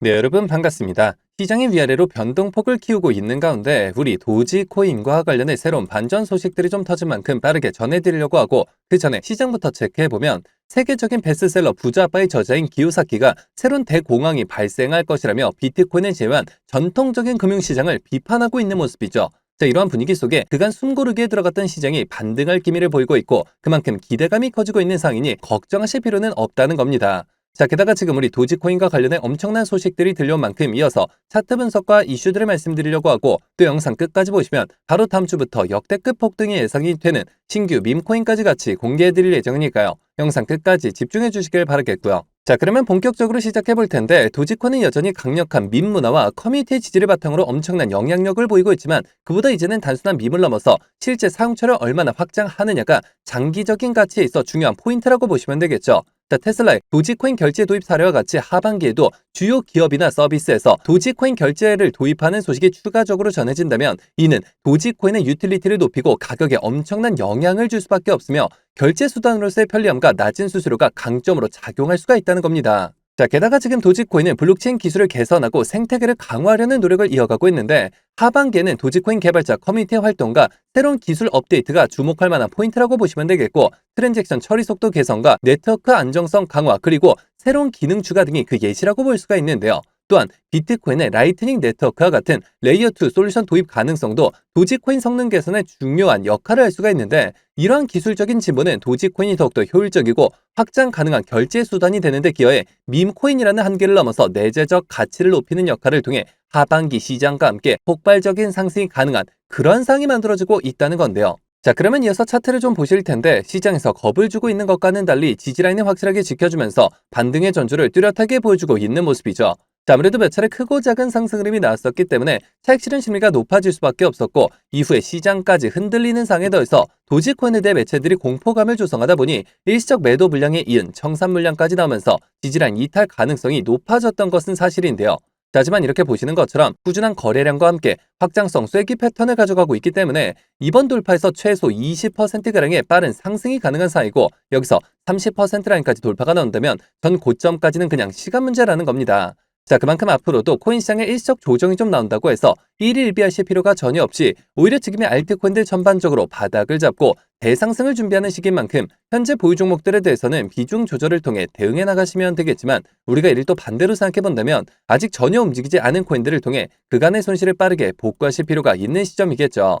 네, 여러분 반갑습니다. 시장이 위아래로 변동폭을 키우고 있는 가운데 우리 도지코인과 관련해 새로운 반전 소식들이 좀 터진 만큼 빠르게 전해드리려고 하고 그 전에 시장부터 체크해보면 세계적인 베스트셀러 부자아빠의 저자인 기요사키가 새로운 대공황이 발생할 것이라며 비트코인을 제외한 전통적인 금융시장을 비판하고 있는 모습이죠. 자, 이러한 분위기 속에 그간 숨고르기에 들어갔던 시장이 반등할 기미를 보이고 있고 그만큼 기대감이 커지고 있는 상이니 걱정하실 필요는 없다는 겁니다. 자, 게다가 지금 우리 도지코인과 관련해 엄청난 소식들이 들려온 만큼 이어서 차트 분석과 이슈들을 말씀드리려고 하고 또 영상 끝까지 보시면 바로 다음 주부터 역대급 폭등이 예상이 되는 신규 밈코인까지 같이 공개해드릴 예정이니까요. 영상 끝까지 집중해 주시길 바라겠고요. 자, 그러면 본격적으로 시작해 볼 텐데 도지코는 여전히 강력한 밈 문화와 커뮤니티 지지를 바탕으로 엄청난 영향력을 보이고 있지만 그보다 이제는 단순한 밈을 넘어서 실제 사용처를 얼마나 확장하느냐가 장기적인 가치에 있어 중요한 포인트라고 보시면 되겠죠. 자, 테슬라의 도지코인 결제 도입 사례와 같이 하반기에도 주요 기업이나 서비스에서 도지코인 결제를 도입하는 소식이 추가적으로 전해진다면 이는 도지코인의 유틸리티를 높이고 가격에 엄청난 영향을 줄 수밖에 없으며 결제 수단으로서의 편리함과 낮은 수수료가 강점으로 작용할 수가 있다는 겁니다. 자, 게다가 지금 도지코인은 블록체인 기술을 개선하고 생태계를 강화하려는 노력을 이어가고 있는데 하반기에는 도지코인 개발자 커뮤니티 활동과 새로운 기술 업데이트가 주목할 만한 포인트라고 보시면 되겠고 트랜잭션 처리 속도 개선과 네트워크 안정성 강화 그리고 새로운 기능 추가 등이 그 예시라고 볼 수가 있는데요. 또한 비트코인의 라이트닝 네트워크와 같은 레이어 2 솔루션 도입 가능성도 도지코인 성능 개선에 중요한 역할을 할 수가 있는데 이러한 기술적인 진보는 도지코인이 더욱더 효율적이고 확장 가능한 결제 수단이 되는데 기여해 밈코인이라는 한계를 넘어서 내재적 가치를 높이는 역할을 통해 하반기 시장과 함께 폭발적인 상승이 가능한 그런 상이 만들어지고 있다는 건데요. 자, 그러면 이어서 차트를 좀 보실 텐데 시장에서 겁을 주고 있는 것과는 달리 지지라인을 확실하게 지켜주면서 반등의 전주를 뚜렷하게 보여주고 있는 모습이죠. 자, 아무래도 몇 차례 크고 작은 상승 흐름이 나왔었기 때문에 차익 실현 심리가 높아질 수밖에 없었고 이후에 시장까지 흔들리는 상에 더해서 도지코인에 대해 매체들이 공포감을 조성하다 보니 일시적 매도 물량에 이은 청산 물량까지 나오면서 지지라인 이탈 가능성이 높아졌던 것은 사실인데요. 하지만 이렇게 보시는 것처럼 꾸준한 거래량과 함께 확장성 쐐기 패턴을 가져가고 있기 때문에 이번 돌파에서 최소 20%가량의 빠른 상승이 가능한 사이고 여기서 30% 라인까지 돌파가 나온다면 전 고점까지는 그냥 시간 문제라는 겁니다. 자, 그만큼 앞으로도 코인 시장에 일시적 조정이 좀 나온다고 해서 일일비하실 필요가 전혀 없이 오히려 지금의 알트코인들 전반적으로 바닥을 잡고 대상승을 준비하는 시기인 만큼 현재 보유 종목들에 대해서는 비중 조절을 통해 대응해 나가시면 되겠지만 우리가 이를 또 반대로 생각해 본다면 아직 전혀 움직이지 않은 코인들을 통해 그간의 손실을 빠르게 복구하실 필요가 있는 시점이겠죠.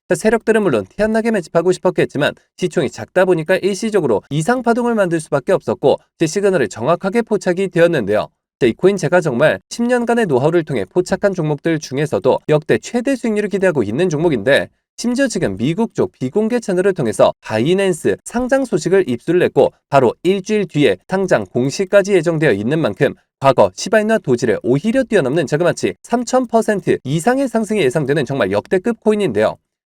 세력들은 물론 티 안 나게 매집하고 싶었겠지만 시총이 작다 보니까 일시적으로 이상 파동을 만들 수밖에 없었고 제 시그널을 정확하게 포착이 되었는데요. 이 코인 제가 정말 10년간의 노하우를 통해 포착한 종목들 중에서도 역대 최대 수익률을 기대하고 있는 종목인데 심지어 지금 미국 쪽 비공개 채널을 통해서 바이낸스 상장 소식을 입수를 했고 바로 일주일 뒤에 상장 공시까지 예정되어 있는 만큼 과거 시바인화 도지를 오히려 뛰어넘는 자그마치 3000% 이상의 상승이 예상되는 정말 역대급 코인인데요.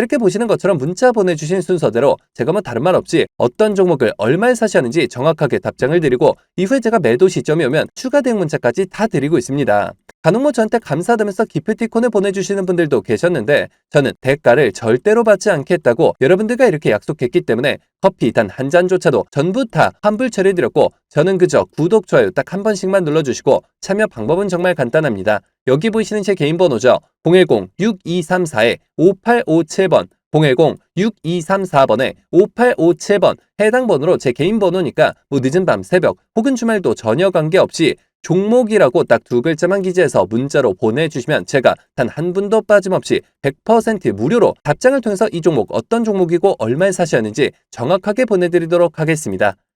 이렇게 보시는 것처럼 문자 보내주신 순서대로 제가 뭐 다른 말 없이 어떤 종목을 얼마에 사시하는지 정확하게 답장을 드리고 이후에 제가 매도 시점이 오면 추가 대응 문자까지 다 드리고 있습니다. 간혹 뭐 저한테 감사하다면서 기프티콘을 보내주시는 분들도 계셨는데 저는 대가를 절대로 받지 않겠다고 여러분들과 이렇게 약속했기 때문에 커피 단 한 잔조차도 전부 다 환불 처리해드렸고 저는 그저 구독, 좋아요 딱 한 번씩만 눌러주시고 참여 방법은 정말 간단합니다. 여기 보이시는 제 개인 번호죠. 010-6234-5857번 010-6234번에 5857번 해당 번호로 제 개인 번호니까 뭐 늦은 밤 새벽 혹은 주말도 전혀 관계없이 종목이라고 딱 두 글자만 기재해서 문자로 보내주시면 제가 단 한 분도 빠짐없이 100% 무료로 답장을 통해서 이 종목 어떤 종목이고 얼마에 사셔야 하는지 정확하게 보내드리도록 하겠습니다.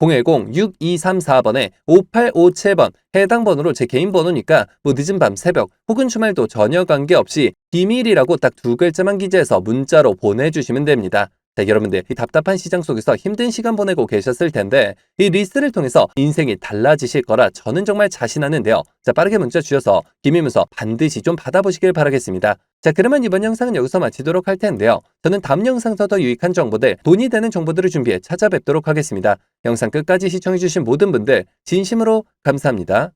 010-6234번에 5857번 해당 번호로 제 개인 번호니까 뭐 늦은 밤 새벽 혹은 주말도 전혀 관계없이 비밀이라고 딱 두 글자만 기재해서 문자로 보내주시면 됩니다. 자, 여러분들 이 답답한 시장 속에서 힘든 시간 보내고 계셨을 텐데 이 리스트를 통해서 인생이 달라지실 거라 저는 정말 자신하는데요. 자, 빠르게 문자 주셔서 기밀문서 반드시 좀 받아보시길 바라겠습니다. 자, 그러면 이번 영상은 여기서 마치도록 할 텐데요. 저는 다음 영상에서 더 유익한 정보들, 돈이 되는 정보들을 준비해 찾아뵙도록 하겠습니다. 영상 끝까지 시청해주신 모든 분들 진심으로 감사합니다.